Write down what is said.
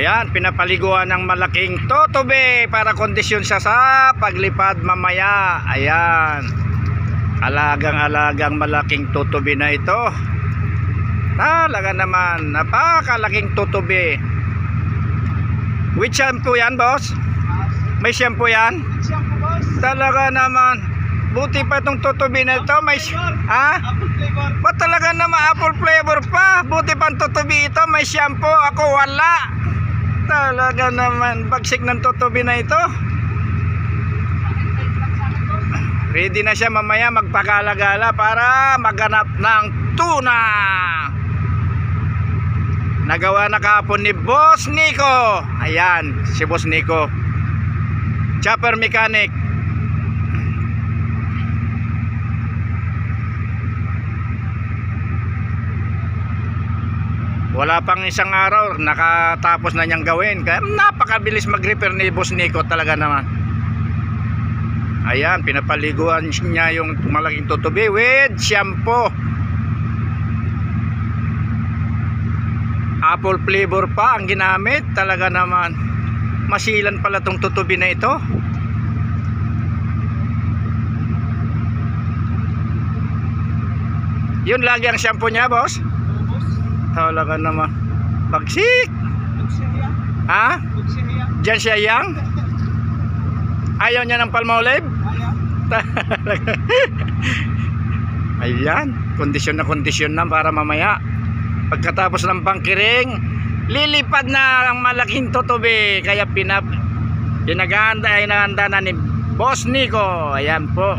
Ayan, pinapaliguan ng malaking totobe para kondisyon siya sa paglipad mamaya. Ayan. Alagang-alagang malaking totobe na ito. Talaga naman, napakalaking totobe. Which shampoo yan, boss? May shampoo yan? Talaga naman. Buti pa itong totobe na ito. May... Ha? Ba't talaga naman apple flavor pa? Buti pang tutubi ito, may shampoo, ako wala. Talaga naman, bagsik ng tutubi na ito. Ready na siya mamaya magpakalagala para maganap ng tuna. Nagawa na kahapon ni Boss Nico. Ayan, si Boss Nico. Chopper mechanic. Wala pang isang araw, nakatapos na niyang gawin. Kaya napakabilis mag-repair ni Boss Nico talaga naman. Ayan, pinapaliguan niya yung malaking tutubi with shampoo. Apple flavor pa ang ginamit. Talaga naman. Masilan pala tong tutubi na ito. Yun lagi ang shampoo niya, boss. Talaga naman. Buksiriya. Ha? Diyan siya yang? Ayaw niya ng palmolive? Ayaw. Ayan, kondisyon na kondisyon na para mamaya. Pagkatapos ng bangkiring, lilipad na ang malaking tutubi. Kaya pinap, pinaganda ay nahanda na ni Boss Nico. Ayan po.